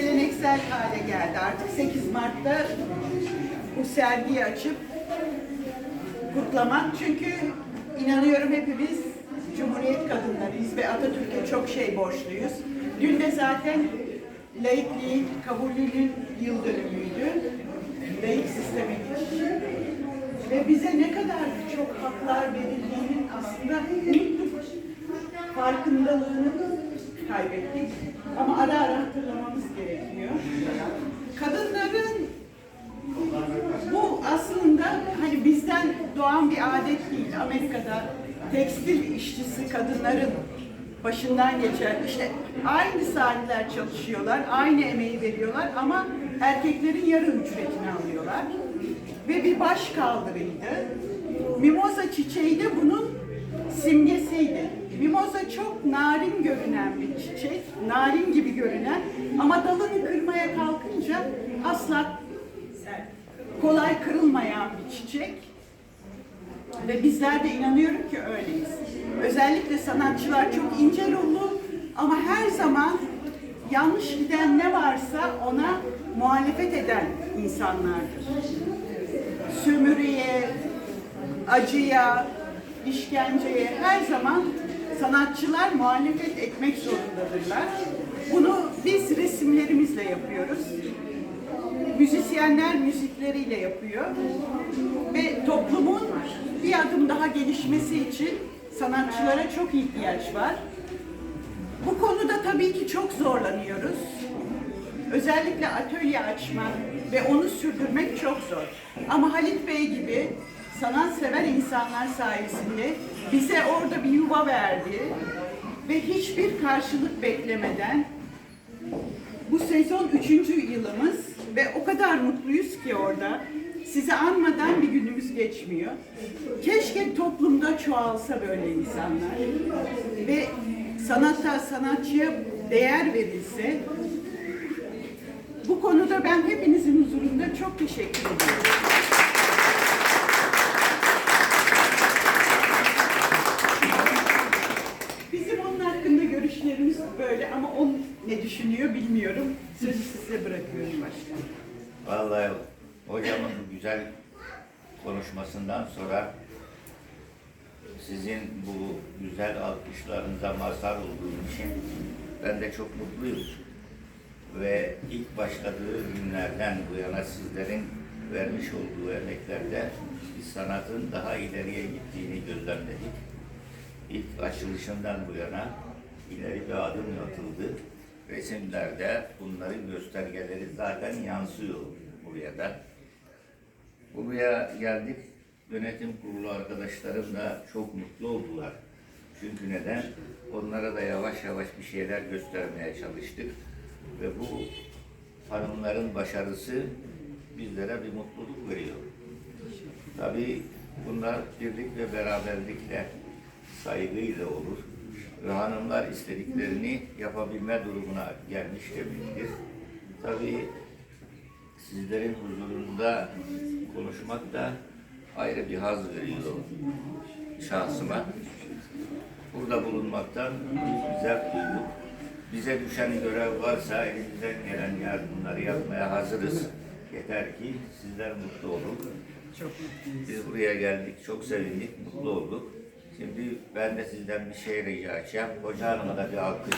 geleneksel hale geldi artık 8 Mart'ta bu sergiyi açıp kutlamak. Çünkü inanıyorum hepimiz Cumhuriyet kadınlarıyız ve Atatürk'e çok şey borçluyuz. Dün de zaten laikliğin, kabulünün yıl dönümüydü. Laik sisteme geçiş. Ve bize ne kadar çok haklar verildiğinin aslında. Farkındalığını kaybettik. Ama ara ara hatırlamamız adet değil. Amerika'da tekstil işçisi kadınların başından geçer. İşte aynı saatler çalışıyorlar, aynı emeği veriyorlar ama erkeklerin yarı ücretini alıyorlar. Ve bir baş kaldırıydı. Mimoza çiçeği de bunun simgesiydi. Mimoza çok narin görünen bir çiçek, narin gibi görünen ama dalını kırmaya kalkınca asla kolay kırılmayan bir çiçek. Ve bizler de inanıyorum ki öyleyiz. Özellikle sanatçılar çok ince ruhlu ama her zaman yanlış giden ne varsa ona muhalefet eden insanlardır. Sömürüye, acıya, işkenceye her zaman sanatçılar muhalefet etmek zorundadırlar. Bunu biz resimlerimizle yapıyoruz. Müzisyenler müzikleriyle yapıyor. Ve toplumun bir adım daha gelişmesi için sanatçılara çok ihtiyaç var. Bu konuda tabii ki çok zorlanıyoruz. Özellikle atölye açmak ve onu sürdürmek çok zor. Ama Halit Bey gibi sanatsever insanlar sayesinde bize orada bir yuva verdi ve hiçbir karşılık beklemeden bu sezon üçüncü yılımız ve o kadar mutluyuz ki orada. Sizi anmadan bir günümüz geçmiyor. Keşke toplumda çoğalsa böyle insanlar. Ve sanata, sanatçıya değer verilse. Bu konuda ben hepinizin huzurunda çok teşekkür ediyorum. Onun hakkında görüşlerimiz böyle ama o ne düşünüyor bilmiyorum. Sözü size bırakıyorum başkanım. Vallahi hocamın güzel konuşmasından sonra sizin bu güzel alkışlarınıza mazhar olduğum için ben de çok mutluyum. Ve ilk başladığı günlerden bu yana sizlerin vermiş olduğu emeklerde sanatın daha ileriye gittiğini gözlemledik. İlk açılışından bu yana ileri bir adım atıldı. Resimlerde bunların göstergeleri zaten yansıyor buraya da. Buraya geldik. Yönetim kurulu arkadaşlarım da çok mutlu oldular. Çünkü neden? Onlara da yavaş yavaş bir şeyler göstermeye çalıştık. Ve bu hanımların başarısı bizlere bir mutluluk veriyor. Tabii bunlar birlik ve beraberlikle, saygıyla olur. Ve hanımlar istediklerini yapabilme durumuna gelmiş demektir. Tabii sizlerin huzurunda konuşmak da ayrı bir haz veriyor şahsıma. Burada bulunmaktan biz zevk duyduk. Bize düşen görev varsa elimizden gelen yardımları yapmaya hazırız. Yeter ki sizler mutlu olun. Çok Biz buraya geldik, çok sevindik, mutlu olduk. Şimdi ben de sizden bir şey rica edeceğim. Hoca Hanım'a da bir alkış.